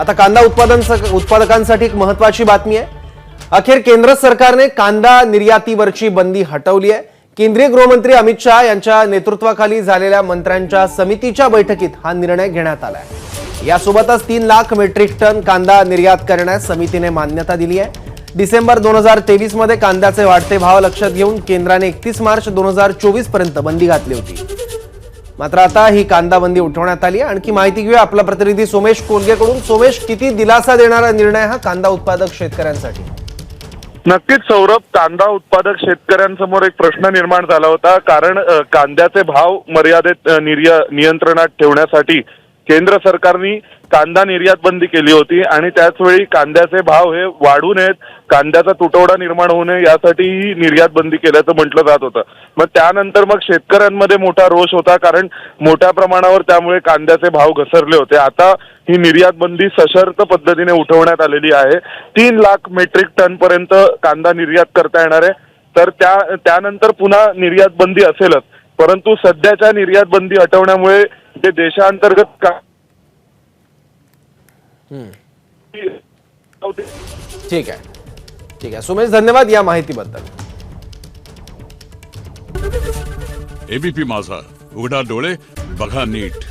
आता कांदा उत्पादन उत्पादकांसाठी एक महत्वाची बातमी आहे. अखेर केंद्र सरकारने कांदा निर्यातीवरची बंदी हटवली आहे. केंद्रीय गृहमंत्री अमित शहा यांच्या नेतृत्वाखाली झालेल्या मंत्र्यांच्या समितीच्या बैठकीत हा निर्णय घेण्यात आला आहे यासोबतच तीन लाख मेट्रिक टन कांदा निर्यात करण्यास समितीने मान्यता दिली आहे. डिसेंबर दोन हजार तेवीसमध्ये कांद्याचे वाढते भाव लक्षात घेऊन केंद्राने एकतीस मार्च दोन हजार चोवीसपर्यंत बंदी घातली होती. मात्र आता ही कांदा बंदी उठवण्यात आली आणखी माहिती घेऊया आपला प्रतिनिधी सोमेश कोलगेकडून. सोमेश किती दिलासा देणारा निर्णय हा कांदा उत्पादक शेतकऱ्यांसाठी? नक्कीच सौरभ. कांदा उत्पादक शेतकऱ्यांसमोर एक प्रश्न निर्माण झाला होता. कारण कांद्याचे भाव मर्यादेत निर्या नियंत्रणात ठेवण्यासाठी केंद्र सरकारने कांदा निर्यात बंदी केली होती आणि त्याचवेळी कांद्याचे भाव हे वाढू नयेत कांद्याचा तुटवडा निर्माण होऊ नये यासाठी ही निर्यात बंदी केल्याचं म्हटलं जात होतं. मग त्यानंतर मग शेतकऱ्यांमध्ये मोठा रोष होता कारण मोठ्या प्रमाणावर त्यामुळे कांद्याचे भाव घसरले होते. आता ही निर्यात बंदी सशर्त पद्धतीने उठवण्यात आलेली आहे. तीन लाख मेट्रिक टन पर्यंत कांदा निर्यात करता येणार आहे. तर त्या त्यानंतर पुन्हा निर्यात बंदी असेलच. परंतु सध्याच्या निर्यात बंदी हटवण्यामुळे जे देशांतर्गत का ठीक है ठीक है सुमेश धन्यवाद या माहितीबद्दल. एबीपी माझा. उघडा डोळे बघा नीट.